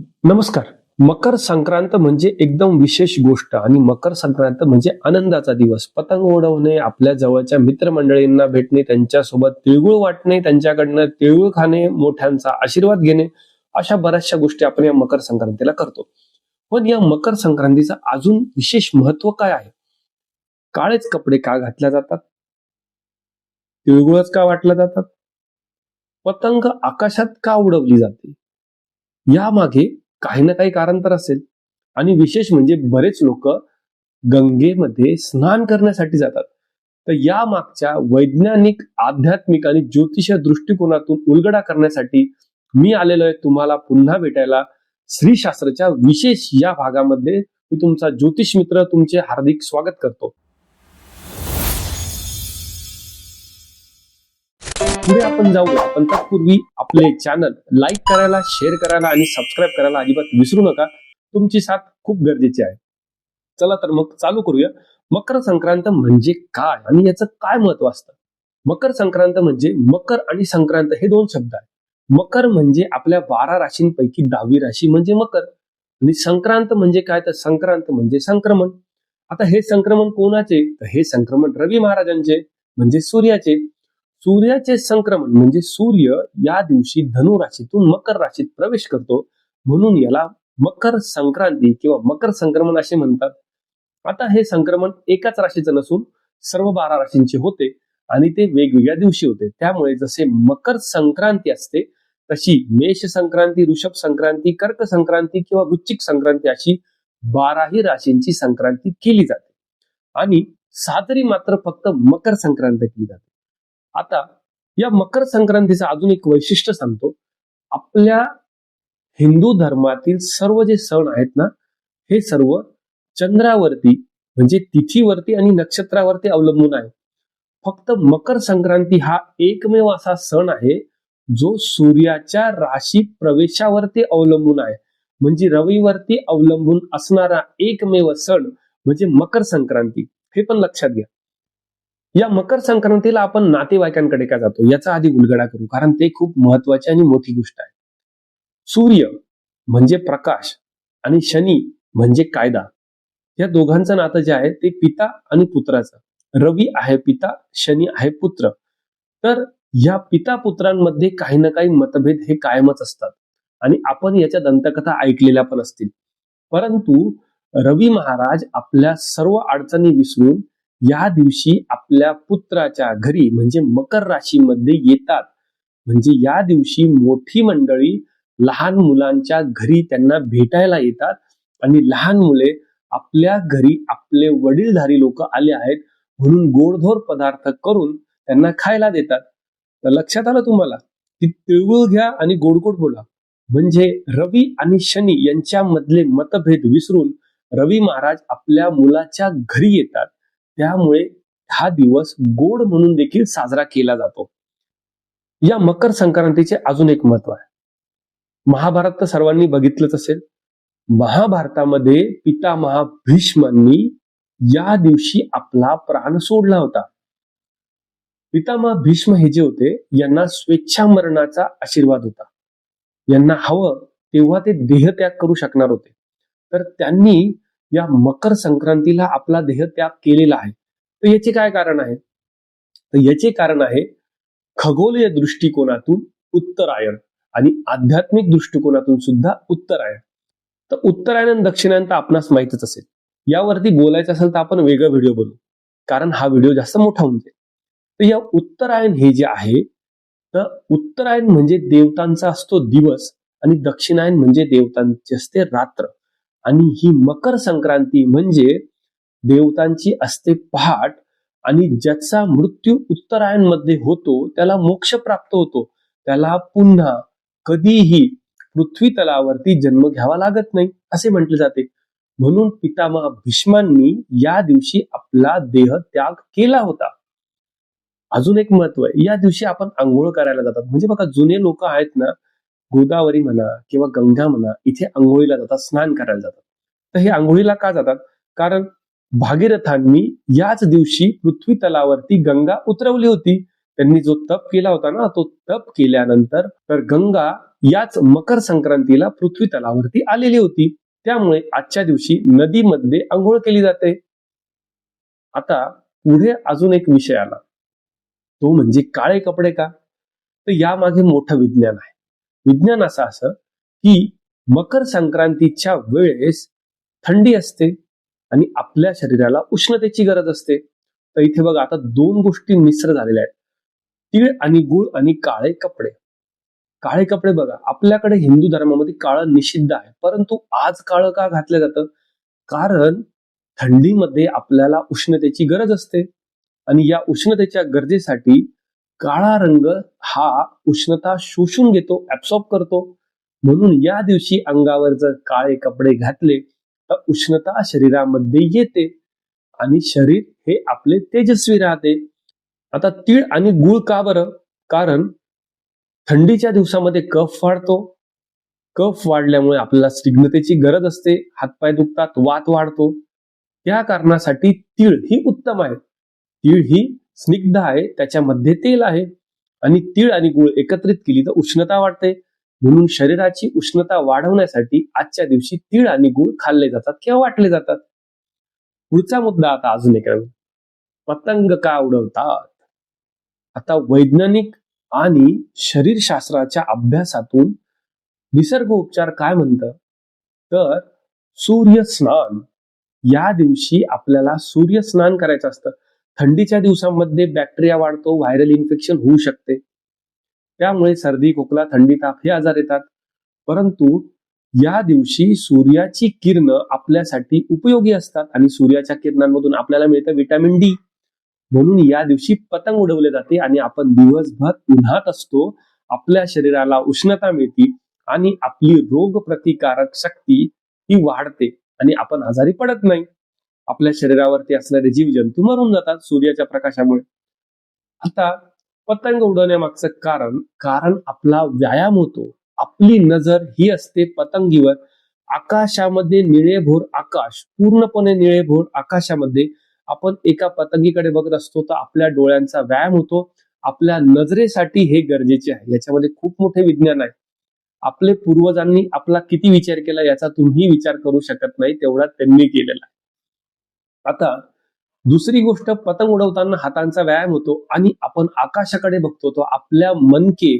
नमस्कार. मकर संक्रांत म्हणजे एकदम विशेष गोष्ट आणि मकर संक्रांत म्हणजे आनंदाचा दिवस. पतंग उडवणे आपल्या जवळच्या मित्रमंडळींना भेटणे त्यांच्यासोबत तिळगुळ वाटणे त्यांच्याकडनं तिळगुळ खाणे मोठ्यांचा आशीर्वाद घेणे अशा बऱ्याचशा गोष्टी आपण या मकर संक्रांतीला करतो. पण या मकर संक्रांतीचं अजून विशेष महत्त्व काय आहे? काळेच कपडे का घातल्या जातात? तिळगुळच का वाटल्या जातात? पतंग आकाशात का उडवली जाते? यामागे काही ना काही कारण तर असेल. आणि विशेष म्हणजे बरेच लोक गंगेमध्ये स्नान करण्यासाठी जातात. तर या मागच्या वैज्ञानिक आध्यात्मिक आणि ज्योतिष दृष्टिकोनातून उलगडा करण्यासाठी मी आलेलो आहे तुम्हाला पुन्हा भेटायला. श्रीशास्त्रच्या विशेष या भागामध्ये मी तुमचा ज्योतिष मित्र तुमचे हार्दिक स्वागत करतो. पुढे आपण जाऊया पण तत्पूर्वी आपले चॅनल लाईक करायला शेअर करायला आणि सबस्क्राईब करायला अजिबात विसरू नका. तुमची साथ खूप गरजेची आहे. चला तर मग चालू करूया. मकर संक्रांत म्हणजे काय आणि याचं काय महत्त्व असतं? मकर संक्रांत म्हणजे मकर आणि संक्रांत हे दोन शब्द आहेत. मकर म्हणजे आपल्या बारा राशींपैकी दहावी राशी म्हणजे मकर आणि संक्रांत म्हणजे काय? तर संक्रांत म्हणजे संक्रमण. आता हे संक्रमण कोणाचे? तर हे संक्रमण रवी महाराजांचे म्हणजे सूर्याचे. सूर्याचे संक्रमण म्हणजे सूर्य या दिवशी धनु राशीतून मकर राशीत प्रवेश करतो. म्हणून याला मकर संक्रांती किंवा मकर संक्रमण असे म्हणतात. आता हे संक्रमण एकाच राशीचं नसून सर्व बारा राशींचे होते आणि ते वेगवेगळ्या दिवशी होते. त्यामुळे जसे मकर संक्रांती असते तशी मेष संक्रांती ऋषभ संक्रांती कर्क संक्रांती किंवा वृश्चिक संक्रांती अशी बाराही राशींची संक्रांती केली जाते. आणि साजरी मात्र फक्त मकर संक्रांत केली जाते. आता या मकर संक्रांतीचं अजून एक वैशिष्ट्य सांगतो. आपल्या हिंदू धर्मातील सर्व जे सण आहेत ना हे सर्व चंद्रावरती म्हणजे तिथीवरती आणि नक्षत्रावरती अवलंबून आहे. फक्त मकर संक्रांती हा एकमेव असा सण आहे जो सूर्याच्या राशी प्रवेशावरती अवलंबून आहे. म्हणजे रवीवरती अवलंबून असणारा एकमेव सण म्हणजे मकर संक्रांती. हे पण लक्षात घ्या. या मकर संक्रांतीला आपण नातेवाईकांकडे का जातो? याचा आधी उलगडा करू कारण ते खूप महत्वाची आणि मोठी गोष्ट आहे. सूर्य म्हणजे प्रकाश आणि शनी म्हणजे कायदा. या दोघांचं नातं जे आहे ते पिता आणि पुत्राचं. रवी आहे पिता शनी आहे पुत्र. तर या पिता पुत्रांमध्ये काही ना काही मतभेद हे कायमच असतात. आणि आपण याच्या दंतकथा ऐकलेल्या पण असतील. परंतु रवी महाराज आपल्या सर्व अडचणी विसरून या दिवशी आपल्या पुत्राच्या घरी म्हणजे मकर राशीमध्ये येतात. म्हणजे या दिवशी मोठी मंडळी लहान मुलांच्या घरी त्यांना भेटायला येतात. आणि लहान मुले आपल्या घरी आपले वडीलधारी लोक आले आहेत म्हणून गोडधोर पदार्थ करून त्यांना खायला देतात. तर लक्षात आलं तुम्हाला? की तिळगुळ घ्या आणि गोडगोड बोला. म्हणजे रवी आणि शनी यांच्यामधले मतभेद विसरून रवी महाराज आपल्या मुलाच्या घरी येतात. त्यामुळे हा दिवस गोड म्हणून देखील साजरा केला जातो. या मकर संक्रांतीचे अजून एक महत्त्व आहे. महाभारत तर सर्वांनी बघितलंच असेल. महाभारतामध्ये पितामहा भीष्मांनी या दिवशी आपला प्राण सोडला होता. पितामहा भीष्म हे जे होते यांना स्वेच्छा मरणाचा आशीर्वाद होता. यांना हवं तेव्हा ते देहत्याग करू शकणार होते. तर त्यांनी या मकर संक्रांतीला आपला देहत्याग केलेला आहे. तर याचे काय कारण आहे? तर याचे कारण आहे खगोलीय दृष्टिकोनातून उत्तरायण आणि आध्यात्मिक दृष्टिकोनातून सुद्धा उत्तरायण. तर उत्तरायण आणि दक्षिणायन तर आपणास माहितच असेल. यावरती बोलायचं असेल तर आपण वेगळा व्हिडिओ बोलू कारण हा व्हिडिओ जास्त मोठा होऊन जाईल तर या उत्तरायण हे जे आहे तर उत्तरायण म्हणजे देवतांचा असतो दिवस आणि दक्षिणायन म्हणजे देवतांची असते रात्र. आणि ही मकर संक्रांती म्हणजे देवतांची असते पहाट आणि ज्याचा मृत्यू उत्तरायणमध्ये होतो त्याला मोक्ष प्राप्त होतो. त्याला पुन्हा कधीही पृथ्वी तलावरती जन्म घ्यावा लागत नाही असे म्हटले जाते. म्हणून पितामह भीष्मांनी या दिवशी आपला देह त्याग केला होता. अजून एक महत्त्व आहे. या दिवशी आपण आंघोळ करायला जातात. म्हणजे बघा जुने लोक आहेत ना गोदावरी म्हणा किंवा गंगा म्हणा इथे आंघोळीला जातात स्नान करायला जातात. तर हे आंघोळीला का जातात? कारण भागीरथांनी याच दिवशी पृथ्वी तलावरती गंगा उतरवली होती. त्यांनी जो तप केला होता ना तो तप केल्यानंतर तर गंगा याच मकर संक्रांतीला पृथ्वी तलावरती आलेली होती. त्यामुळे आजच्या दिवशी नदीमध्ये आंघोळ केली जाते. आता पुढे अजून एक विषय आला. तो म्हणजे काळे कपडे का? तर यामागे मोठं विज्ञान आहे. विज्ञान असं असं की मकर संक्रांतीच्या वेळेस थंडी असते आणि आपल्या शरीराला उष्णतेची गरज असते. तर इथे बघा आता दोन गोष्टी मिश्र झालेल्या आहेत. तीळ आणि गुळ आणि काळे कपडे. काळे कपडे बघा आपल्याकडे हिंदू धर्मामध्ये काळं निषिद्ध आहे परंतु आज काळं का घातलं जातं? कारण थंडीमध्ये आपल्याला उष्णतेची गरज असते. आणि या उष्णतेच्या गरजेसाठी काळा रंग हा उष्णता शोषून घेतो ऍब्सॉर्ब करतो. म्हणून या दिवशी अंगावर जर काळे कपडे घातले तर उष्णता शरीरामध्ये येते आणि शरीर हे आपले तेजस्वी राहते. आता तीळ आणि गुळ का बरं? कारण थंडीच्या दिवसामध्ये कफ वाढतो. कफ वाढल्यामुळे आपल्याला स्निग्धतेची गरज असते हातपाय दुखतात वात वाढतो. त्या कारणासाठी तीळ ही उत्तम आहे. तीळ ही स्निग्ध आहे त्याच्यामध्ये तेल आहे. आणि तीळ आणि गुळ एकत्रित केली तर उष्णता वाढते. म्हणून शरीराची उष्णता वाढवण्यासाठी आजच्या दिवशी तीळ आणि गुळ खाल्ले जातात किंवा वाटले जातात. पुढचा मुद्दा आता अजून एक पतंग का उडवतात? आता वैज्ञानिक आणि शरीरशास्त्राच्या अभ्यासातून निसर्ग उपचार काय म्हणतं? तर सूर्यस्नान. या दिवशी आपल्याला सूर्यस्नान करायचं असतं. थंडीच्या दिवसामध्ये बॅक्टेरिया वाढतो व्हायरल इन्फेक्शन होऊ शकते. त्यामुळे सर्दी खोकला थंडी ताप हे आजार येतात. परंतु या दिवशी सूर्याची किरण आपल्यासाठी उपयोगी असतात आणि सूर्याच्या किरणांमधून आपल्याला मिळतं विटॅमिन डी. म्हणून या दिवशी पतंग उडवले जाते आणि आपण दिवसभर उन्हात असतो. आपल्या शरीराला उष्णता मिळते आणि आपली रोग प्रतिकारक शक्ती ही वाढते आणि आपण आजारी पडत नाही. आपल्या शरीरावरती असणारे जीवजंतू मरून जातात सूर्याच्या प्रकाशामुळे. आता पतंग उडवण्यामागचं कारण कारण आपला व्यायाम होतो. आपली नजर ही असते पतंगीवर. आकाशामध्ये निळेभोर आकाश पूर्णपणे निळेभोर आकाशामध्ये आपण एका पतंगीकडे बघत असतो तर आपल्या डोळ्यांचा व्यायाम होतो. आपल्या नजरेसाठी हे गरजेचे आहे. याच्यामध्ये खूप मोठे विज्ञान आहे. आपले पूर्वजांनी आपला किती विचार केला याचा तुम्ही विचार करू शकत नाही तेवढा त्यांनी केलेला आहे. आता दुसरी गोष्ट पतंग उडवताना हातांचा व्यायाम होतो आणि आपण आकाशाकडे बघतो तो आपल्या मनके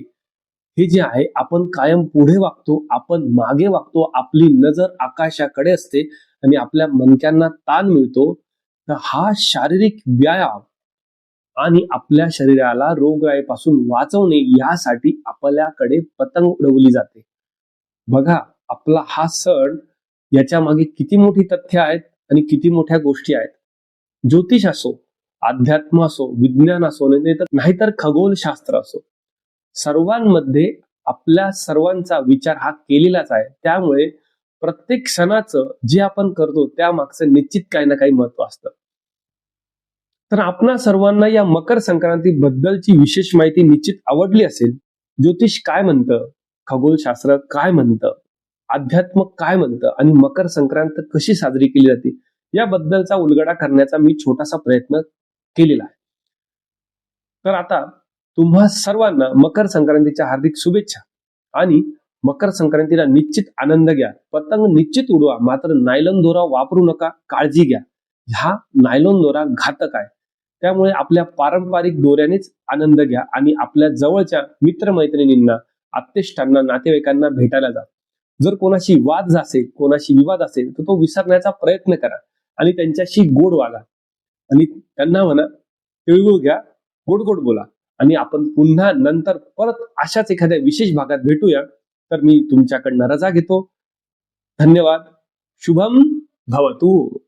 हे जे आहे आपण कायम पुढे वागतो आपण मागे वागतो आपली नजर आकाशाकडे असते आणि आपल्या मनक्यांना ताण मिळतो. तर हा शारीरिक व्यायाम आणि आपल्या शरीराला रोगराईपासून वाचवणे यासाठी आपल्याकडे पतंग उडवली जाते. बघा आपला हा सण याच्या मागे किती मोठी तथ्य आहेत. आणि किती मोठ्या गोष्टी आहेत. ज्योतिष असो अध्यात्म असो विज्ञान असो नाहीतर नाहीतर खगोलशास्त्र असो. सर्वांमध्ये आपल्या सर्वांचा विचार हा केलेलाच आहे. त्यामुळे प्रत्येक क्षणाचं जे आपण करतो त्या मागचं निश्चित काही ना काही महत्त्व असतं. तर आपणा सर्वांना या मकर संक्रांती बद्दलची विशेष माहिती निश्चित आवडली असेल. ज्योतिष काय म्हणतं? खगोलशास्त्र काय म्हणतं? अध्यात्म काय म्हणतं आणि मकर संक्रांत कशी साजरी केली जाते याबद्दलचा उलगडा करण्याचा मी छोटासा प्रयत्न केलेला आहे. तर आता तुम्हा सर्वांना मकर संक्रांतीच्या हार्दिक शुभेच्छा आणि मकर संक्रांतीला निश्चित आनंद घ्या. पतंग निश्चित उडवा मात्र नायलॉन दोरा वापरू नका काळजी घ्या. ह्या नायलॉन दोरा घातक आहे. त्यामुळे आपल्या पारंपरिक दोऱ्यानेच आनंद घ्या आणि आपल्या जवळच्या मित्रमैत्रिणींना आत्तेष्टांना नातेवाईकांना भेटायला जा. जर कोणाशी वाद असेल कोणाशी विवाद असेल तर तो विसरण्याचा प्रयत्न करा आणि त्यांच्याशी गोड वागा. आणि त्यांना म्हणा तिळगुळ घ्या गोड गोड बोला. आणि आपण पुन्हा नंतर परत अशाच एखाद्या विशेष भागात भेटूया तर मी तुमच्याकडनं रजा घेतो. धन्यवाद. शुभम भवतु.